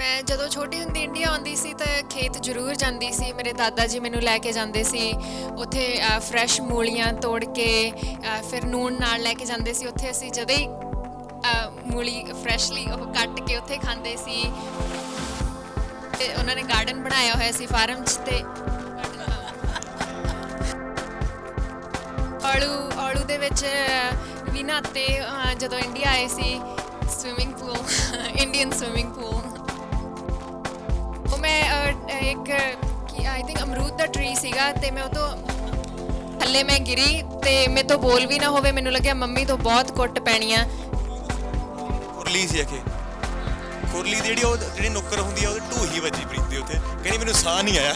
ਮੈਂ ਜਦੋਂ ਛੋਟੀ ਹੁੰਦੀ ਇੰਡੀਆ ਆਉਂਦੀ ਸੀ ਤਾਂ ਖੇਤ ਜ਼ਰੂਰ ਜਾਂਦੀ ਸੀ। ਮੇਰੇ ਦਾਦਾ ਜੀ ਮੈਨੂੰ ਲੈ ਕੇ ਜਾਂਦੇ ਸੀ। ਉੱਥੇ ਫਰੈਸ਼ ਮੂਲੀਆਂ ਤੋੜ ਕੇ ਫਿਰ ਨੂਣ ਨਾਲ ਲੈ ਕੇ ਜਾਂਦੇ ਸੀ। ਉੱਥੇ ਅਸੀਂ ਜਦੋਂ ਹੀ ਮੂਲੀ ਫਰੈਸ਼ਲੀ ਉਹ ਕੱਟ ਕੇ ਉੱਥੇ ਖਾਂਦੇ ਸੀ। ਤੇ ਉਹਨਾਂ ਨੇ ਗਾਰਡਨ ਬਣਾਇਆ ਹੋਇਆ ਸੀ ਫਾਰਮ 'ਚ ਤੇ ਆਲੂ ਆਲੂ ਦੇ ਵਿੱਚ ਵੀ ਨਾਤੇ ਜਦੋਂ ਇੰਡੀਆ ਆਏ ਸੀ। Swimming pool Indian swimming pool ਇੱਕ ਕੀ ਆਈ ਥਿੰਕ ਅਮਰੂਦ ਦਾ ਟਰੀ ਸੀਗਾ ਤੇ ਮੈਂ ਉਹ ਤੋਂ ਥੱਲੇ ਮੈਂ ਗਿਰੀ ਤੇ ਮੇਰੇ ਤੋਂ ਬੋਲ ਵੀ ਨਾ ਹੋਵੇ ਮੈਨੂੰ ਲੱਗਿਆ ਮੰਮੀ ਤੋਂ ਬਹੁਤ ਕੁੱਟ ਪੈਣੀ ਆ। ਖੁਰਲੀ ਸੀ ਅਖੇ। ਖੁਰਲੀ ਦੀ ਜਿਹੜੀ ਉਹ ਜਿਹੜੀ ਨੁੱਕਰ ਹੁੰਦੀ ਆ ਉਹਦੇ ਢੂਹੀ ਵੱਜੀ ਪ੍ਰੀਤ ਦੇ ਉੱਤੇ ਕਹਿੰਦੀ ਮੈਨੂੰ ਸਾਹ ਨਹੀਂ ਆਇਆ।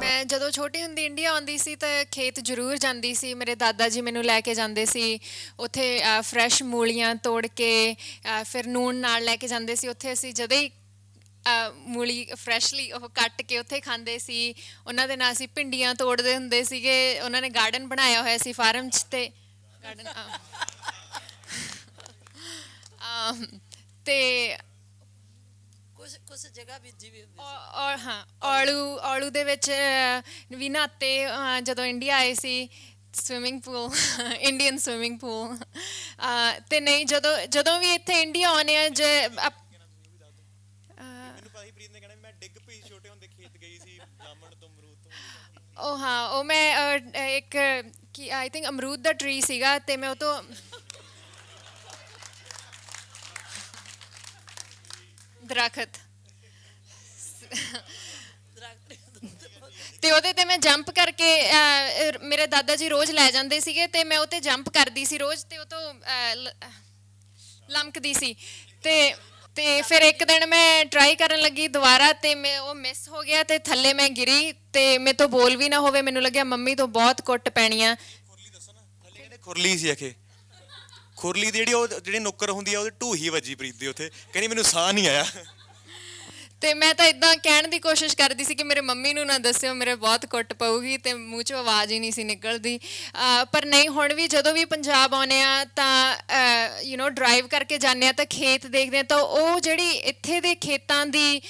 ਮੈਂ ਜਦੋਂ ਛੋਟੀ ਹੁੰਦੀ ਇੰਡੀਆ ਆਉਂਦੀ ਸੀ ਤਾਂ ਖੇਤ ਜ਼ਰੂਰ ਜਾਂਦੀ ਸੀ। ਮੇਰੇ ਦਾਦਾ ਜੀ ਮੈਨੂੰ ਲੈ ਕੇ ਜਾਂਦੇ ਸੀ। ਉੱਥੇ ਫਰੈਸ਼ ਮੂਲੀਆਂ ਤੋੜ ਕੇ ਫਿਰ ਨੂਣ ਨਾਲ ਲੈ ਕੇ ਜਾਂਦੇ ਸੀ। ਉੱਥੇ ਅਸੀਂ ਜਦੋਂ ਹੀ ਮੂਲੀ ਫਰੈਸ਼ਲੀ ਉਹ ਕੱਟ ਕੇ ਉੱਥੇ ਖਾਂਦੇ ਸੀ। ਉਹਨਾਂ ਦੇ ਨਾਲ ਅਸੀਂ ਭਿੰਡੀਆਂ ਤੋੜਦੇ ਹੁੰਦੇ ਸੀਗੇ। ਉਹਨਾਂ ਨੇ ਗਾਰਡਨ ਬਣਾਇਆ ਹੋਇਆ ਸੀ ਫਾਰਮ 'ਚ ਤੇ ਗਾਰਡਨ ਤੇ ਕੁਝ ਕੁਝ ਜਗ੍ਹਾ ਬੀਜੀ ਵੀ ਹੁੰਦੀ ਔ- ਔਰ ਹਾਂ ਆਲੂ ਆਲੂ ਦੇ ਵਿੱਚ ਵੀ ਨਹਾਤੇ ਅ, ਜਦੋਂ ਇੰਡੀਆ ਆਏ ਸੀ swimming pool Indian swimming pool ਤੇ ਨਹੀਂ ਜਦੋਂ ਜਦੋਂ ਵੀ ਇੱਥੇ ਇੰਡੀਆ ਆਉਨੇ ਆ ਜੇ ਅਪ- ਮੈਨੂੰ ਭਾਈ ਪ੍ਰੀਤ ਨੇ ਕਹਿਣਾ ਮੈਂ ਡਿੱਗ ਪਈ ਛੋਟੇ ਹੁੰਦੇ ਖੇਤ ਗਈ ਸੀ ਜਾਮਣ ਤੋਂ ਅਮਰੂਦ ਤੋਂ ਉਹ ਹਾਂ ਉਹ ਮੈਂ ਅ, ਇੱਕ ਕੀ ਆਈ ਥਿੰਕ ਅਮਰੂਦ ਦਾ ਟਰੀ ਸੀਗਾ ਤੇ ਮੈਂ ਉਹ ਤੋਂ ਦਰਖਤ। ਤੇ ਉਹਦੇ ਤੇ ਮੈਂ ਜੰਪ ਕਰਕੇ ਅਹ, ਅਹ, ਮੇਰੇ ਦਾਦਾ ਜੀ ਰੋਜ਼ ਲੈ ਜਾਂਦੇ ਸੀਗੇ ਤੇ ਮੈਂ ਉਹ ਤੇ ਜੰਪ ਕਰਦੀ ਸੀ ਰੋਜ਼ ਤੇ ਉਹ ਤੋਂ ਅਹ, ਲ- ਲਮਕਦੀ ਸੀ। ਤੇ ਤੇ ਫਿਰ ਇੱਕ ਦਿਨ ਮੈਂ ਟਰਾਈ ਕਰਨ ਲੱਗੀ ਦੁਬਾਰਾ ਤੇ ਮੈਂ, ਉਹ ਮਿਸ ਹੋ ਗਿਆ ਤੇ ਥੱਲੇ ਮੈਂ ਗਿਰੀ ਤੇ ਮੇਰੇ ਤੋਂ ਬੋਲ ਵੀ ਨਾ ਹੋਵੇ, ਮੈਨੂੰ ਲੱਗਿਆ ਮੰਮੀ ਤੋਂ ਬਹੁਤ ਕੁੱਟ ਪੈਣੀ ਆ। ਖੁਰਲੀ ਦੱਸੋ ਨਾ, ਥੱਲੇ ਕਹਿੰਦੇ ਖੁਰਲੀ ਸੀ ਅਖੇ ਖੁਰਲੀ ਦੀ ਜਿਹੜੀ ਉਹ, ਜਿਹੜੀ ਨੁੱਕਰ ਹੁੰਦੀ ਆ, ਉਹਦੇ ਢੂਹੀ ਵੱਜੀ ਪ੍ਰੀਤ ਦੇ ਉੱਤੇ ਕਹਿੰਦੀ ਮੈਨੂੰ ਸਾਹ ਨਹੀਂ ਆਇਆ। ਤੇ ਮੈਂ ਤਾਂ ਇਦਾਂ ਕਹਿਣ ਦੀ ਕੋਸ਼ਿਸ਼ ਕਰਦੀ ਸੀ ਕਿ ਮੇਰੇ ਮੰਮੀ ਨੂੰ ਨਾ ਦੱਸਿਓ, ਮੇਰੇ ਬਹੁਤ ਕੁੱਟ ਪਊਗੀ ਤੇ ਮੂੰਹ 'ਚ ਆਵਾਜ਼ ਹੀ ਨਹੀਂ ਸੀ ਨਿਕਲਦੀ। ਪਰ ਨਹੀਂ, ਹੁਣ ਵੀ ਜਦੋਂ ਵੀ ਪੰਜਾਬ ਆਉਨੇ ਆ ਤਾਂ ਯੂ نو ਡਰਾਈਵ ਕਰਕੇ ਜਾਂਦੇ ਆ ਤਾਂ ਖੇਤ ਦੇਖਦੇ ਆ ਤਾਂ ਉਹ ਜਿਹੜੀ ਇੱਥੇ ਦੇ ਖੇਤਾਂ ਦੀ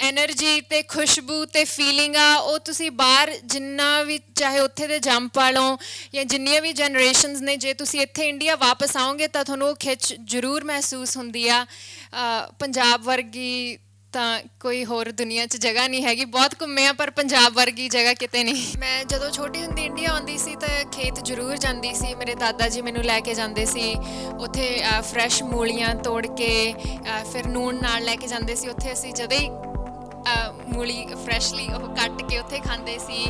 ਐਨਰਜੀ ਤੇ ਖੁਸ਼ਬੂ ਤੇ ਫੀਲਿੰਗ ਆ, ਉਹ ਤੁਸੀਂ ਬਾਹਰ ਜਿੰਨਾ ਵੀ ਚਾਹੇ ਉੱਥੇ ਦੇ ਜੰਪ ਵਾਲੋਂ ਜਾਂ ਜਿੰਨੀਆਂ ਵੀ ਜਨਰੇਸ਼ਨਸ ਨੇ, ਜੇ ਤੁਸੀਂ ਇੱਥੇ ਇੰਡੀਆ ਵਾਪਸ ਆਓਗੇ ਤਾਂ ਤੁਹਾਨੂੰ ਉਹ ਖਿੱਚ ਜ਼ਰੂਰ ਮਹਿਸੂਸ ਹੁੰਦੀ ਆ। ਪੰਜਾਬ ਵਰਗੀ ਤਾਂ ਕੋਈ ਹੋਰ ਦੁਨੀਆ 'ਚ ਜਗ੍ਹਾ ਨਹੀਂ ਹੈਗੀ। ਬਹੁਤ ਘੁੰਮੇ ਆ, ਪਰ ਪੰਜਾਬ ਵਰਗੀ ਜਗ੍ਹਾ ਕਿਤੇ ਨਹੀਂ। ਮੈਂ ਜਦੋਂ ਛੋਟੀ ਹੁੰਦੀ ਇੰਡੀਆ ਆਉਂਦੀ ਸੀ ਤਾਂ ਖੇਤ ਜ਼ਰੂਰ ਜਾਂਦੀ ਸੀ। ਮੇਰੇ ਦਾਦਾ ਜੀ ਮੈਨੂੰ ਲੈ ਕੇ ਜਾਂਦੇ ਸੀ। ਉੱਥੇ ਫਰੈਸ਼ ਮੂਲੀਆਂ ਤੋੜ ਕੇ ਫਿਰ ਨੂਣ ਨਾਲ ਲੈ ਕੇ ਜਾਂਦੇ ਸੀ। ਉੱਥੇ ਅਸੀਂ ਜਦੋਂ ਹੀ ਮੂਲੀ ਫਰੈਸ਼ਲੀ ਉਹ ਕੱਟ ਕੇ ਉੱਥੇ ਖਾਂਦੇ ਸੀ।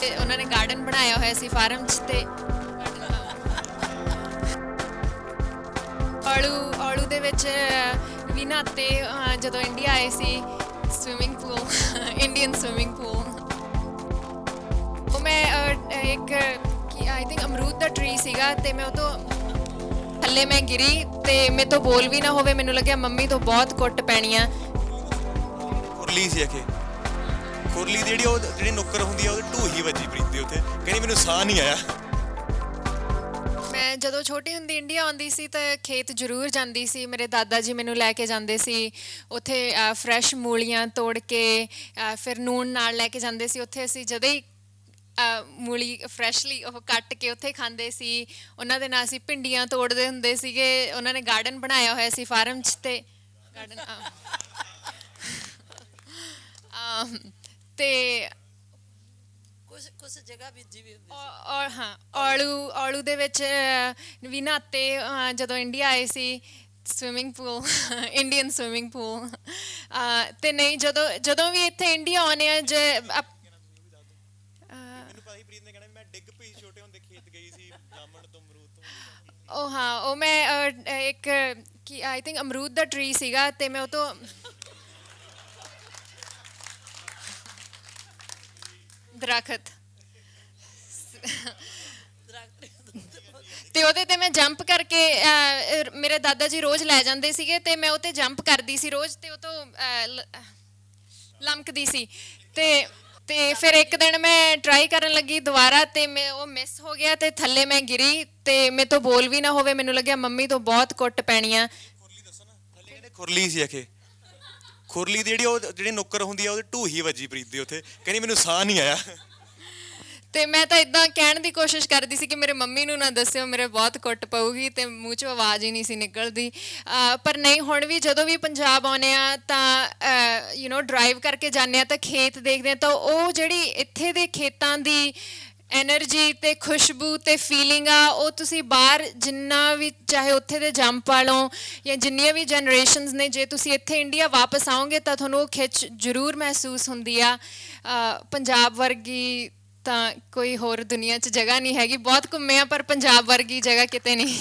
ਤੇ ਉਹਨਾਂ ਨੇ ਗਾਰਡਨ ਬਣਾਇਆ ਹੋਇਆ ਸੀ ਫਾਰਮ 'ਚ ਤੇ ਆਲੂ ਆਲੂ ਦੇ ਵਿੱਚ ਵੀ ਨਹਾਤੇ ਅ, ਜਦੋਂ ਇੰਡੀਆ ਆਏ ਸੀ swimming pool Indian swimming pool ਉਹ ਮੈਂ ਅ, ਇੱਕ ਆਈ ਥਿੰਕ ਅਮਰੂਦ ਦਾ ਟਰੀ ਸੀਗਾ ਤੇ ਮੈਂ ਉਹ ਤੋਂ ਥੱਲੇ ਮੈਂ ਗਿਰੀ ਤੇ ਮੇਰੇ ਤੋਂ ਬੋਲ ਵੀ ਨਾ ਹੋਵੇ ਮੈਨੂੰ ਲੱਗਿਆ ਮੰਮੀ ਤੋਂ ਬਹੁਤ ਕੁੱਟ ਪੈਣੀ ਆ। ਖੁਰਲੀ ਸੀ ਅਖੇ। ਖੁਰਲੀ ਦੀ ਜਿਹੜੀ ਉਹ ਜਿਹੜੀ ਨੁੱਕਰ ਹੁੰਦੀ ਆ ਉਹਦੇ ਢੂਹੀ ਵੱਜੀ ਪ੍ਰੀਤ ਦੇ ਉੱਤੇ ਕਹਿੰਦੀ ਮੈਨੂੰ ਸਾਹ ਨਹੀਂ ਆਇਆ। ਮੈਂ ਜਦੋਂ ਛੋਟੀ ਹੁੰਦੀ ਇੰਡੀਆ ਆਉਂਦੀ ਸੀ ਤਾਂ ਖੇਤ ਜ਼ਰੂਰ ਜਾਂਦੀ ਸੀ। ਮੇਰੇ ਦਾਦਾ ਜੀ ਮੈਨੂੰ ਲੈ ਕੇ ਜਾਂਦੇ ਸੀ। ਉੱਥੇ ਫਰੈਸ਼ ਮੂਲੀਆਂ ਤੋੜ ਕੇ ਫਿਰ ਨੂਣ ਨਾਲ ਲੈ ਕੇ ਜਾਂਦੇ ਸੀ। ਉੱਥੇ ਅਸੀਂ ਜਦੋਂ ਹੀ ਮੂਲੀ ਫਰੈਸ਼ਲੀ ਉਹ ਕੱਟ ਕੇ ਉੱਥੇ ਖਾਂਦੇ ਸੀ। ਉਹਨਾਂ ਦੇ ਨਾਲ ਅਸੀਂ ਭਿੰਡੀਆਂ ਤੋੜਦੇ ਹੁੰਦੇ ਸੀਗੇ। ਉਹਨਾਂ ਨੇ ਗਾਰਡਨ ਬਣਾਇਆ ਹੋਇਆ ਸੀ ਫਾਰਮ 'ਚ ਤੇ ਗਾਰਡਨ ਤੇ ਕੁਝ ਜਗ੍ਹਾ ਬੀਜੀ ਵੀ ਹੁੰਦੀ ਔ- ਔਰ ਹਾਂ ਆਲੂ ਆਲੂ ਦੇ ਵਿੱਚ ਵੀ ਨਹਾਤੇ ਅ, ਜਦੋਂ ਇੰਡੀਆ ਆਏ ਸੀ swimming pool Indian swimming pool ਤੇ ਨਹੀਂ ਜਦੋਂ ਜਦੋਂ ਵੀ ਇੱਥੇ ਇੰਡੀਆ ਆਉਨੇ ਆ ਜੇ ਅਪ- ਮੈਨੂੰ ਭਾਈ ਪ੍ਰੀਤ ਨੇ ਕਹਿਣਾ ਮੈਂ ਡਿੱਗ ਪਈ ਛੋਟੇ ਹੁੰਦੇ ਖੇਤ ਗਈ ਸੀ ਜਾਮਣ ਤੋਂ ਅਮਰੂਦ ਤੋਂ ਉਹ ਹਾਂ ਉਹ ਮੈਂ ਇੱਕ ਕੀ ਆਈ ਥਿੰਕ ਅਮਰੂਦ ਦਾ ਟਰੀ ਸੀਗਾ ਤੇ ਮੈਂ ਉਹ ਤੋਂ ਦਰਖਤ। ਤੇ ਉਹਦੇ ਤੇ ਮੈਂ ਜੰਪ ਕਰਕੇ ਅਹ, ਮੇਰੇ ਦਾਦਾ ਜੀ ਰੋਜ਼ ਲੈ ਜਾਂਦੇ ਸੀਗੇ ਤੇ ਮੈਂ ਉਹ ਤੇ ਜੰਪ ਕਰਦੀ ਸੀ ਰੋਜ਼ ਤੇ ਉਹ ਤੋਂ ਅਹ, ਲ- ਲਮਕਦੀ ਸੀ। ਤੇ ਤੇ ਫਿਰ ਇੱਕ ਦਿਨ ਮੈਂ ਟਰਾਈ ਕਰਨ ਲੱਗੀ ਦੁਬਾਰਾ ਤੇ ਮੈਂ ਉਹ ਮਿਸ ਹੋ ਗਿਆ ਤੇ ਥੱਲੇ ਮੈਂ ਗਿਰੀ ਤੇ ਮੇਰੇ ਤੋਂ ਬੋਲ ਵੀ ਨਾ ਹੋਵੇ ਮੈਨੂੰ ਲੱਗਿਆ ਮੰਮੀ ਤੋਂ ਬਹੁਤ ਕੁੱਟ ਪੈਣੀ ਆ। ਥੱਲੇ ਕਹਿੰਦੇ ਖੁਰਲੀ ਸੀ ਅਖੇ ਖੁਰਲੀ ਦੀ ਜਿਹੜੀ ਉਹ ਜਿਹੜੀ ਨੁੱਕਰ ਹੁੰਦੀ ਆ ਉਹਦੇ ਢੂਹੀ ਵੱਜੀ ਪ੍ਰੀਤ ਦੇ ਉੱਥੇ ਕਹਿੰਦੀ ਮੈਨੂੰ ਸਾਹ ਨਹੀਂ ਆਇਆ। ਤੇ ਮੈਂ ਤਾਂ ਇਦਾਂ ਕਹਿਣ ਦੀ ਕੋਸ਼ਿਸ਼ ਕਰਦੀ ਸੀ ਕਿ ਮੇਰੇ ਮੰਮੀ ਨੂੰ ਨਾ ਦੱਸਿਓ, ਮੇਰੇ ਬਹੁਤ ਕੁੱਟ ਪਊਗੀ ਤੇ ਮੂੰਹ 'ਚ ਆਵਾਜ਼ ਹੀ ਨਹੀਂ ਸੀ ਨਿਕਲਦੀ। ਪਰ ਨਹੀਂ, ਹੁਣ ਵੀ ਜਦੋਂ ਵੀ ਪੰਜਾਬ ਆਉਨੇ ਆ ਤਾਂ ਯੂ نو ਡਰਾਈਵ ਕਰਕੇ ਜਾਂਦੇ ਆ ਤਾਂ ਖੇਤ ਦੇਖਦੇ ਆ ਤਾਂ ਉਹ ਜਿਹੜੀ ਇੱਥੇ ਦੇ ਖੇਤਾਂ ਦੀ ਐਨਰਜੀ ਤੇ ਖੁਸ਼ਬੂ ਤੇ ਫੀਲਿੰਗ ਆ, ਉਹ ਤੁਸੀਂ ਬਾਹਰ ਜਿੰਨਾ ਵੀ ਚਾਹੇ ਉੱਥੇ ਦੇ ਜੰਪ ਵਾਲੋਂ ਜਾਂ ਜਿੰਨੀਆਂ ਵੀ ਜਨਰੇਸ਼ਨਸ ਨੇ, ਜੇ ਤੁਸੀਂ ਇੱਥੇ ਇੰਡੀਆ ਵਾਪਸ ਆਓਗੇ ਤਾਂ ਤੁਹਾਨੂੰ ਉਹ ਖਿੱਚ ਜ਼ਰੂਰ ਮਹਿਸੂਸ ਹੁੰਦੀ ਆ। ਪੰਜਾਬ ਵਰਗੀ ਤਾਂ ਕੋਈ ਹੋਰ ਦੁਨੀਆ 'ਚ ਜਗ੍ਹਾ ਨਹੀਂ ਹੈਗੀ। ਬਹੁਤ ਘੁੰਮੇ ਆ, ਪਰ ਪੰਜਾਬ ਵਰਗੀ ਜਗ੍ਹਾ ਕਿਤੇ ਨਹੀਂ।